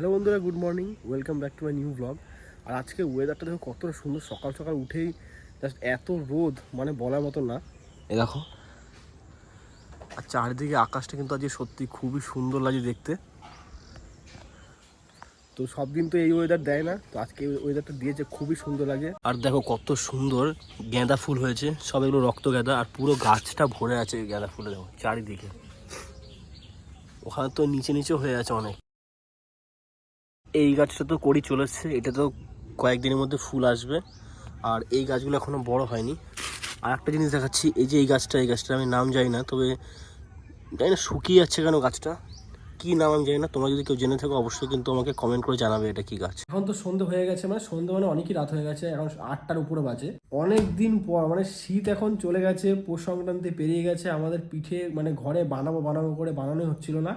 Hello বন্ধুরা, good morning. Welcome back to my new blog. আর আজকে ওয়েদারটা দেখো, কতটা সুন্দর সকাল সকাল উঠেই জাস্ট এত রোদ মানে বলার মতো না। এ দেখো, আর চারিদিকে আকাশটা কিন্তু আজকে সত্যি খুবই সুন্দর লাগে দেখতে। তো সব দিন তো এই ওয়েদার দেয় না, তো আজকে ওয়েদারটা দিয়েছে, খুবই সুন্দর লাগে। আর দেখো কত সুন্দর গাঁদা ফুল হয়েছে, সব এগুলো রক্ত গেঁদা, আর পুরো গাছটা ভরে আছে গাঁদা ফুলে দেখো, চারিদিকে। ওখানে তো নিচে নিচে হয়ে আছে অনেক। এই গাছটা তো করি চলেছে, এটা তো কয়েকদিনের মধ্যে ফুল আসবে। আর এই গাছগুলো এখনও বড় হয়নি। আর একটা জিনিস দেখাচ্ছি, এই যে এই গাছটা এই গাছটা আমি নাম জানি না, তবে জানি না শুকিয়ে যাচ্ছে কেন গাছটা? কি নাম আমি জানি না, তোমরা যদি কেউ জেনে থাকো, অবশ্যই কিন্তু আমাকে কমেন্ট করে জানাবে এটা কি গাছ। এখন তো সন্ধে হয়ে গেছে মানে সন্ধে মানে অনেকই রাত হয়ে গেছে, এখন আটটার উপরে বাজে। অনেক দিন পর মানে শীত এখন চলে গেছে, পৌষ সংক্রান্তি পেরিয়ে গেছে, আমাদের পিঠে মানে ঘরে বানাবো বানাবো করে বানানোই হচ্ছিল না।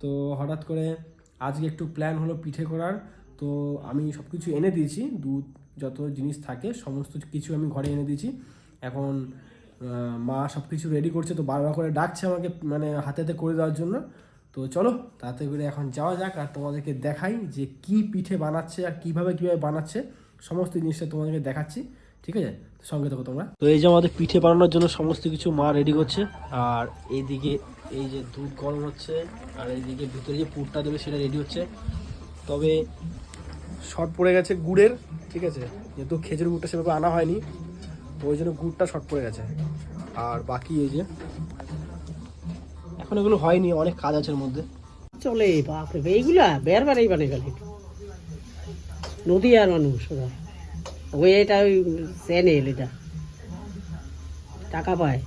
তো হঠাৎ করে আজকে একটু প্ল্যান হলো পিঠে করার। তো আমি সব কিছু এনে দিয়েছি দুধ যত জিনিস থাকে, সমস্ত কিছু আমি ঘরে এনে দিয়েছি। এখন মা সব কিছু রেডি করছে, তো বারবার করে ডাকছে আমাকে মানে হাতে হাতে করে দেওয়ার জন্য। তো চলো তাতে করে এখন যাওয়া যাক আর তোমাদেরকে দেখাই যে কি পিঠে বানাচ্ছে আর কীভাবে কীভাবে বানাচ্ছে। সমস্ত জিনিসটা তোমাদেরকে দেখাচ্ছি। ঠিক আছে? সঙ্গে থাকো তোমরা। তো এই যে আমাদের পিঠে বানানোর জন্য সমস্ত কিছু মা রেডি করছে। আর এইদিকে এই যে দুধ গরম হচ্ছে আর এইদিকে ভিতরে যে পুরটা দেবে সেটা রেডি হচ্ছে। তবে শর্ট পড়ে গেছে গুড়ের ঠিক আছে? যেহেতু খেজুর গুড়টা সেভাবে আনা হয়নি তো ওই জন্য গুড়টা শর্ট পড়ে গেছে। আর বাকি এই যে এখন এগুলো হয়নি অনেক কাজ আছে এর মধ্যে। চলে বাপরে বাপ, এইগুলা বের বেড়াই বানে গেল। নদী আর মানুষ ওরা। ওই এটা ওই চ্যানেল এটা। টাকা পায়।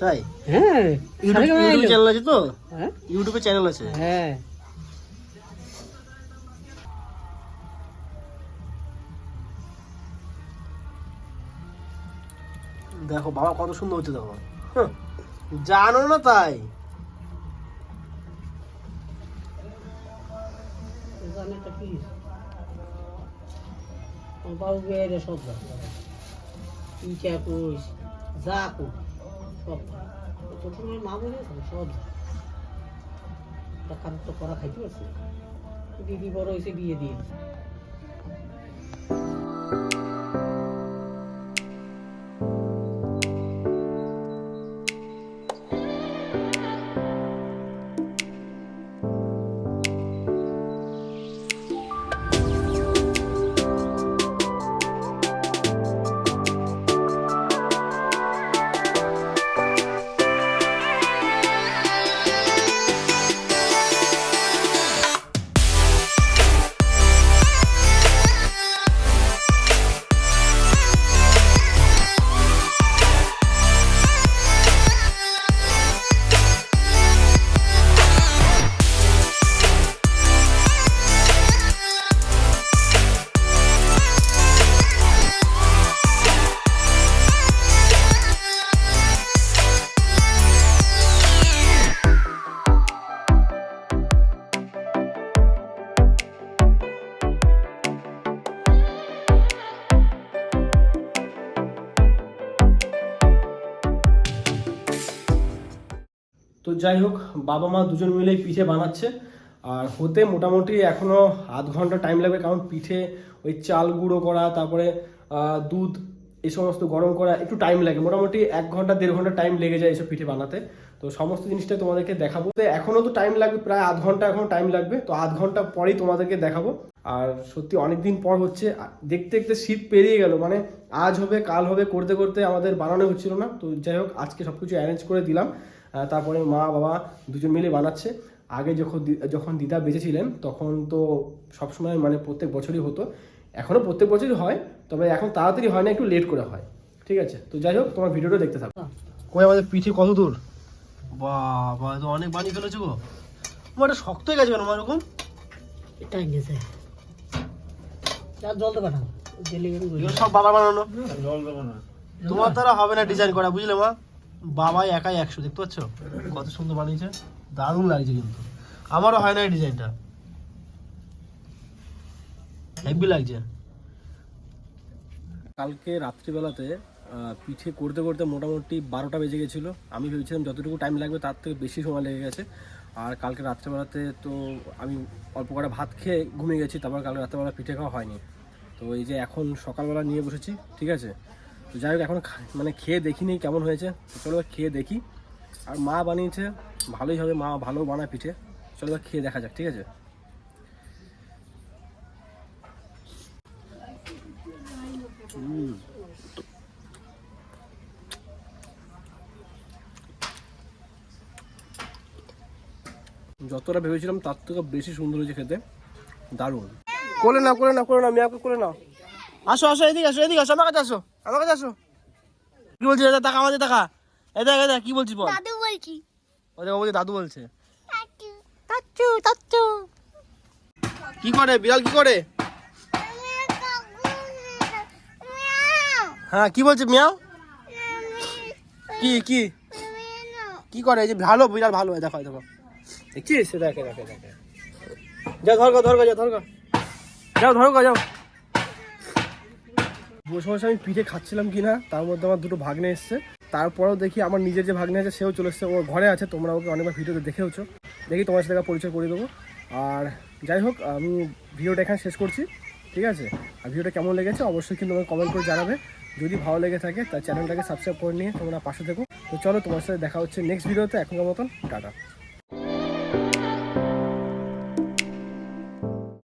তাই? হ্যাঁ ইউটিউব চ্যানেল আছে তো? হ্যাঁ। ইউটিউবে চ্যানেল আছে? হ্যাঁ। দেখো বাবা কত সুন্দর হচ্ছে দেখো। জানো না তাই? আমার বাবু বেড়ে সব ইটা কইস যা কই সব ছোট মেয়ে মা বলে, সব টাকা তো করা খাইতে পারছে। দিদি বড় হয়েছে, বিয়ে দিয়ে তো যাই হোক, বাবা মা দুজন মিলে পিঠে বানাচ্ছে। আর হতে মোটামুটি এখনও আধ ঘণ্টা টাইম লাগবে, কারণ পিঠে ওই চাল গুঁড়ো করা, তারপরে দুধ, এই সমস্ত গরম করা, একটু টাইম লাগে। মোটামুটি এক ঘণ্টা, দেড় ঘণ্টা টাইম লেগে যায় এইসব পিঠে বানাতে। তো সমস্ত জিনিসটা তোমাদেরকে দেখাবো। তো এখনও তো টাইম লাগবে, প্রায় আধ ঘণ্টা এখনও টাইম লাগবে। তো আধ ঘণ্টা পরেই তোমাদেরকে দেখাবো। আর সত্যি অনেক দিন পর হচ্ছে, দেখতে দেখতে শীত পেরিয়ে গেল। মানে আজ হবে, কাল হবে, করতে করতে আমাদের বানানো হচ্ছিল না। তো যাই হোক, আজকে সব কিছু অ্যারেঞ্জ করে দিলাম। তারপরে মা বাবা দুজন মিলে বানাচ্ছে। আগে যখন যখন দিদা বেঁচে ছিলেন তখন তো সবসময় মানে প্রত্যেক বছরই হতো। এখনও প্রত্যেক বছরই হয় তবে এখন তাড়াতাড়ি হয় না একটু লেট করে হয়। ঠিক আছে? তো যাই হোক তোমার ভিডিওটা দেখতে থাকো। কই আমাদের পিঠে কত দূর? বাবা তো অনেক বানিয়ে ফেলেছো গো। এটা শক্ত হয়ে গেছে কেন আমার এরকম? এটাই গেছে। যা জল তো এগুলো সব বাবা বানানো। তোমার দ্বারা হবে না ডিজাইন করা বুঝলে মা? বাবাই একাই একশো, দেখতে পাচ্ছ? কত সুন্দর বানিয়েছে। দারুণ লাগছে কিন্তু। আমারও হয় না এই ডিজাইনটা। হেভি লাগছে। কালকে রাত্রিবেলাতে পিঠে করতে করতে মোটামুটি বারোটা বেজে গেছিল। আমি ভেবেছিলাম যতটুকু টাইম লাগবে তার থেকে বেশি সময় লেগে গেছে। আর কালকে রাত্রেবেলাতে তো আমি অল্প করে ভাত খেয়ে ঘুমিয়ে গেছি, তারপর কালকে রাত্রেবেলা পিঠে খাওয়া হয়নি। তো এই যে এখন সকালবেলা নিয়ে বসেছি, ঠিক আছে? তো যাই হোক, এখন মানে খেয়ে দেখিনি কেমন হয়েছে। চলো খেয়ে দেখি। আর মা বানিয়েছে, ভালোই হবে মা ভালো বানায় পিঠে। চলো খেয়ে দেখা যাক, ঠিক আছে? যতটা ভেবেছিলাম, তার থেকে বেশি সুন্দর হয়েছে খেতে। দারুণ। করে নাও করে নাও করে নাও, মেয়াকে করে নাও। আসো আসো এদিকে আসো এদিকে আসো আমার কাছে আসো আমার কাছে আসো। কি বলছিস এটা? টাকা আমাদের টাকা। এটা এটা কি বলছিস বল? দাদু বলছি। ওদের বলছে দাদু বলছে। তাচ্চু তাচ্চু কি করে বিড়াল কি করে? হ্যাঁ কি বলছে মিয়াও কি কি? কি করে? এই যে ভালো বিড়াল ভালো হয় দেখো দেখো। দেখছিস দেখে দেখে দেখে যাও ধরগো ধরগো যাও ধরগো যাও ধরগো যাও। বসে বসে আমি পিঠে খাচ্ছিলাম কিনা, তার মধ্যে আমার দুটো ভাগ্নে এসছে। তারপরেও দেখি আমার নিজের যে ভাগ্নে আছে, সেও চলে এসছে। ও ঘরে আছে, তোমরা ওকে অনেকবার ভিডিওতে দেখেওছো। দেখি তোমার সাথে পরিচয় করে দেবো। আর যাই হোক, আমি ভিডিওটা এখানে শেষ করছি, ঠিক আছে? আর ভিডিওটা কেমন লেগেছে অবশ্যই কিন্তু তোমাকে কমেন্ট করে জানাবে। যদি ভালো লেগে থাকে তার চ্যানেলটাকে সাবস্ক্রাইব করে নিয়ে তোমরা পাশে থেকো। তো চলো তোমার সাথে দেখা হচ্ছে নেক্সট ভিডিওতে এখনকার মতন, টাটা।